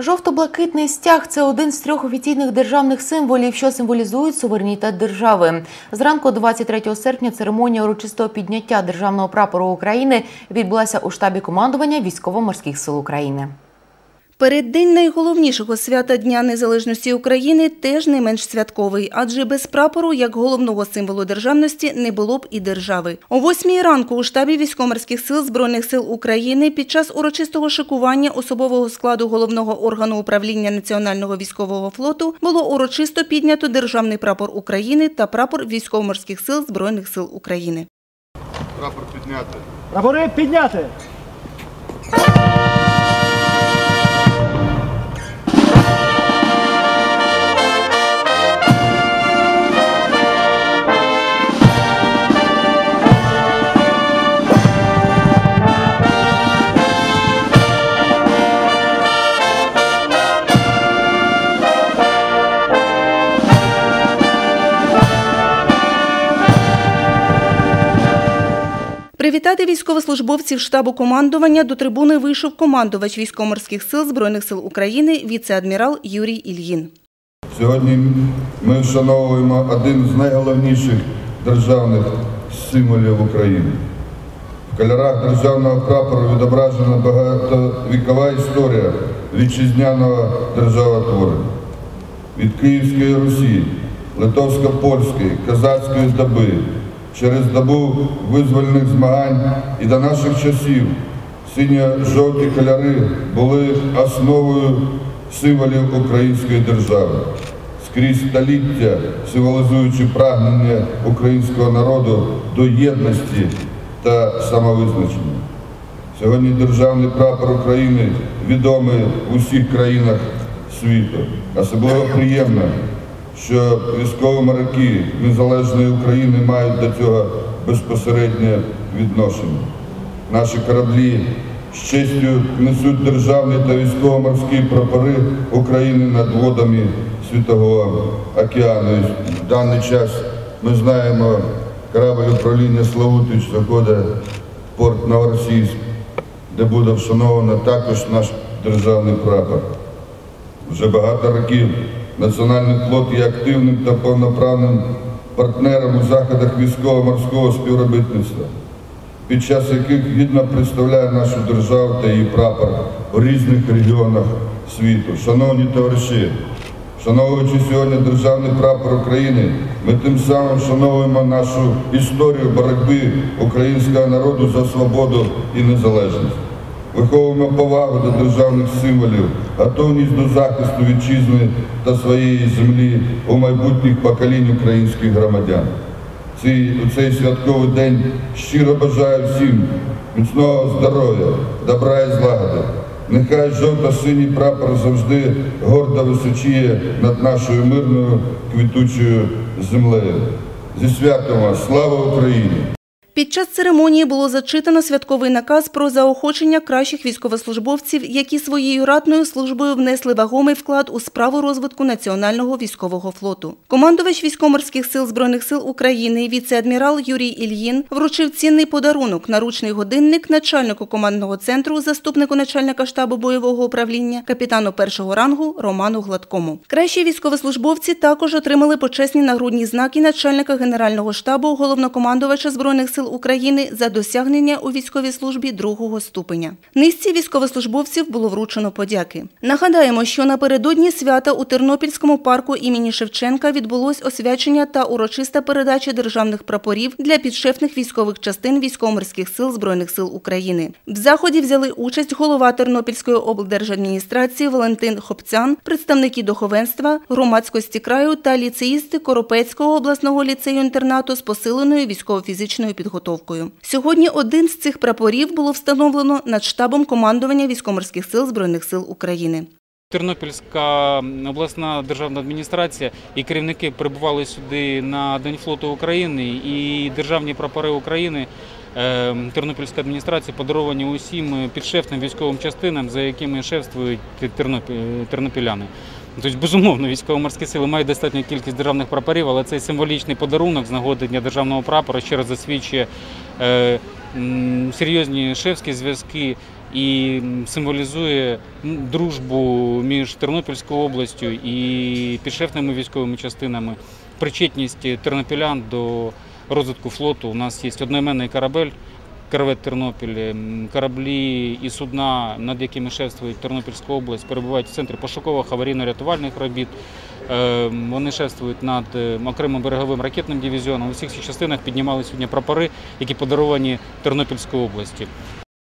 Жовто-блакитний стяг це один з трьох офіційних державних символів, що символізують суверенітет держави. Зранку 23 серпня церемонія урочистого підняття державного прапору України відбулася у штабі командування військово-морських сил України. Переддень найголовнішого свята Дня Незалежності України теж не менш святковий, адже без прапору, як головного символу державності, не було б і держави. О восьмій ранку у штабі військоморських сил Збройних сил України під час урочистого шикування особового складу головного органу управління Національного військового флоту було урочисто піднято державний прапор України та прапор військово-морських сил Збройних сил України. Прапор підняти. Прапори підняти! Привітати військовослужбовців штабу командування до трибуни вийшов командувач військово-морських сил Збройних сил України віце-адмірал Юрій Ільїн. Сьогодні ми вшановуємо один з найголовніших державних символів України. В кольорах державного прапору відображена багатовікова історія вітчизняного державотворення. Від Київської Русі, Литовсько-Польської, Козацької доби, через добу визвольних змагань і до наших часів синьо-жовті кольори були основою символів української держави. Скрізь століття, символізуючи прагнення українського народу до єдності та самовизначення. Сьогодні державний прапор України відомий в усіх країнах світу. Особливо приємно, що військові моряки незалежної України мають до цього безпосереднє відношення. Наші кораблі з честю несуть державні та військово-морські прапори України над водами Світового океану. І В даний час ми знаємо, корабль управління Славутич заходить в порт Новоросійськ, де буде вшановано також наш державний прапор. Вже багато років Національний флот є активним та повноправним партнером у заходах військово-морського співробітництва, під час яких гідно представляє нашу державу та її прапор у різних регіонах світу. Шановні товариші, Вшановуючи сьогодні державний прапор України, ми тим самим вшановуємо нашу історію боротьби українського народу за свободу і незалежність. Виховуємо повагу до державних символів, готовність до захисту вітчизни та своєї землі у майбутніх поколінь українських громадян. Цей, у цей святковий день щиро бажаю всім міцного здоров'я, добра і злагоди. Нехай жовто-синій прапор завжди гордо височіє над нашою мирною квітучою землею. Зі святом вас! Слава Україні! Під час церемонії було зачитано святковий наказ про заохочення кращих військовослужбовців, які своєю ратною службою внесли вагомий вклад у справу розвитку національного військового флоту. Командувач військоморських сил збройних сил України, віце-адмірал Юрій Ільїн вручив цінний подарунок наручний годинник начальнику командного центру, заступнику начальника штабу бойового управління, капітану першого рангу Роману Гладкому. Кращі військовослужбовці також отримали почесні нагрудні знаки начальника генерального штабу, головнокомандувача збройних сил України за досягнення у військовій службі другого ступеня. Низці військовослужбовців було вручено подяки. Нагадаємо, що напередодні свята у Тернопільському парку імені Шевченка відбулось освячення та урочиста передача державних прапорів для підшефних військових частин військово-морських сил Збройних сил України. В заході взяли участь голова Тернопільської облдержадміністрації Валентин Хопцян, представники духовенства, громадськості краю та ліцеїсти Коропецького обласного ліцею-інтернату з посиленою військово-фізичною підготовкою. Сьогодні один з цих прапорів було встановлено над штабом командування військово-морських сил Збройних сил України. Тернопільська обласна державна адміністрація і керівники прибували сюди на День флоту України і державні прапори України. е, Тернопільська адміністрація подаровані усім підшефним військовим частинам, за якими шефствують тернопі- тернопіляни. Тобто, безумовно, військово-морські сили мають достатню кількість державних прапорів, але цей символічний подарунок з нагоди Дня державного прапора ще раз засвідчує е, серйозні шефські зв'язки і символізує дружбу між Тернопільською областю і підшефними військовими частинами, причетність тернопілян до розвитку флоту. У нас є одноіменний корабель. Корвет Тернопіль, кораблі і судна, над якими шефствує Тернопільська область, перебувають в центрі пошукових аварійно-рятувальних робіт. Е, Вони шефствують над е, окремим береговим ракетним дивізіоном. У всіх цих частинах піднімали сьогодні прапори, які подаровані Тернопільської області.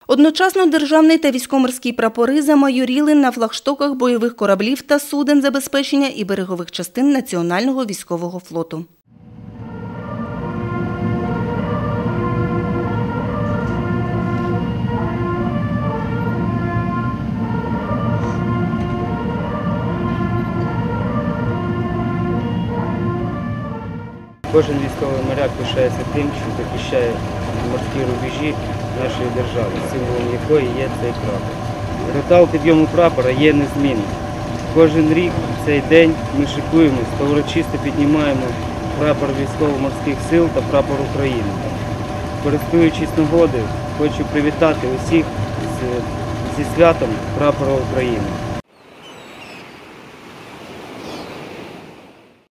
Одночасно державний та військоморські прапори замайоріли на флагштоках бойових кораблів та суден забезпечення і берегових частин Національного військового флоту. Кожен військовий моряк пишається тим, що захищає морські рубежі нашої держави, символом якої є цей прапор. Ритуал підйому прапора є незмінним. Кожен рік в цей день ми шикуємось та урочисто піднімаємо прапор військово-морських сил та прапор України. Користуючись нагодою, хочу привітати усіх зі святом прапора України.